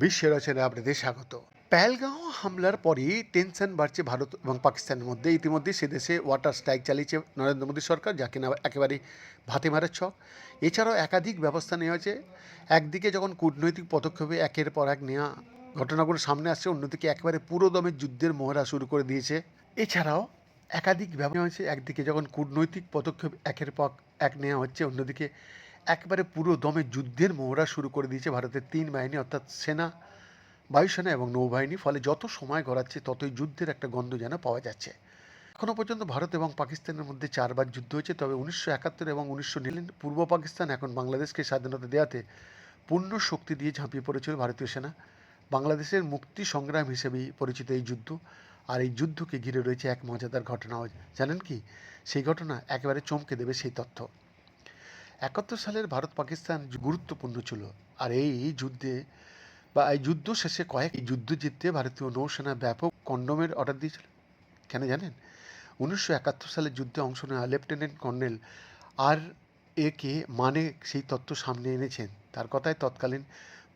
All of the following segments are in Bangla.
বিশ্বের রচনা আপনাদের স্বাগত। পেহেলগাঁও হামলার পরই টেনশন বাড়ছে ভারত এবং পাকিস্তানের মধ্যে। ইতিমধ্যে সে দেশে ওয়াটার স্ট্রাইক চালিয়েছে নরেন্দ্র মোদী সরকার, যা কিনা একেবারে ভাতে মারার ছক। এছাড়াও একাধিক ব্যবস্থা নেওয়া হয়েছে। একদিকে যখন কূটনৈতিক পদক্ষেপে একের পর এক নেওয়া ঘটনাগুলো সামনে আসছে, অন্যদিকে একেবারে পুরো দমে যুদ্ধের মহড়া শুরু করে দিয়েছে। এছাড়াও একাধিক ব্যবস্থা হয়েছে। একদিকে যখন কূটনৈতিক পদক্ষেপ একের পর এক নেওয়া হচ্ছে, অন্যদিকে একবারে পুরো দমে যুদ্ধের মহড়া শুরু করে দিয়েছে ভারতের তিন বাহিনী, অর্থাৎ সেনা, বায়ুসেনা এবং নৌবাহিনী। ফলে যত সময় গড়াচ্ছে, ততই যুদ্ধের একটা গন্ধ যেন পাওয়া যাচ্ছে। এখনও পর্যন্ত ভারত এবং পাকিস্তানের মধ্যে চারবার যুদ্ধ হয়েছে, তবে উনিশশো একাত্তর এবং উনিশশো নিলেন পূর্ব পাকিস্তান এখন বাংলাদেশকে স্বাধীনতা দেওয়াতে পূর্ণ শক্তি দিয়ে ঝাঁপিয়ে পড়েছিল ভারতীয় সেনা। বাংলাদেশের মুক্তি সংগ্রাম হিসেবেই পরিচিত এই যুদ্ধ। আর এই যুদ্ধকে ঘিরে রয়েছে এক মজাদার ঘটনাও। জানেন কি? সেই ঘটনা একেবারে চমকে দেবে সেই তথ্য। একাত্তর সালের ভারত পাকিস্তান গুরুত্বপূর্ণ ছিল। আর এই যুদ্ধে বা এই যুদ্ধ শেষে কয়েক যুদ্ধ জিততে ভারতীয় নৌসেনা ব্যাপক কন্ডোমের অর্ডার দিয়েছিল। কেন জানেন? উনিশশো একাত্তর সালের যুদ্ধে অংশ নেওয়া লেফটেন্যান্ট কর্নেল আর এ কে মানে সেই তথ্য সামনে এনেছেন। তার কথায় তৎকালীন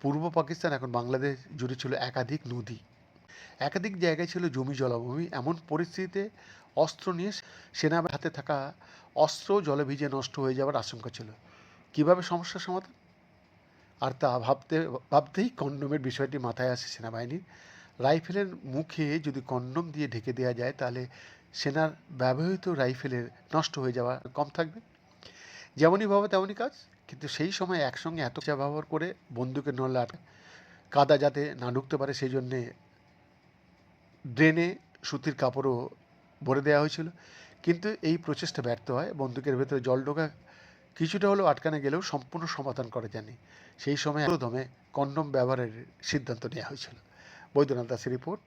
পূর্ব পাকিস্তান, এখন বাংলাদেশ জুড়ে ছিল একাধিক নদী। একাধিক জায়গায় ছিল জমি জলাভূমি। এমন পরিস্থিতিতে অস্ত্র নিয়ে সেনা হাতে থাকা অস্ত্র জলে ভিজে নষ্ট হয়ে যাওয়ার আশঙ্কা ছিল। কীভাবে সমস্যার সমাধান? আর তা ভাবতে, ভাবতেই কন্ডোমের বিষয়টি মাথায় আসে সেনাবাহিনীর। রাইফেলের মুখে যদি কন্ডোম দিয়ে ঢেকে দেওয়া যায়, তাহলে সেনার ব্যবহৃত রাইফেলের নষ্ট হয়ে যাওয়া কম থাকবে। যেমনই ভাবে তেমনই কাজ। কিন্তু সেই সময় একসঙ্গে এত ব্যবহার করে বন্দুকের নলে কাদা যাতে না ঢুকতে পারে, সেই জন্যে ড্রেনে সুতির কাপড়ও ভরে দেওয়া হয়েছিল। কিন্তু এই প্রচেষ্টা ব্যর্থ হয়, বন্দুকের ভেতরে জল ঢোকা কিছুটা হলেও আটকানো গেলেও সম্পূর্ণ সমাধান করা যায়নি। সেই সময় প্রথমে কন্ডম ব্যবহারের সিদ্ধান্ত নেওয়া হয়েছিল। বৈদ্যনাথ দাসের রিপোর্ট।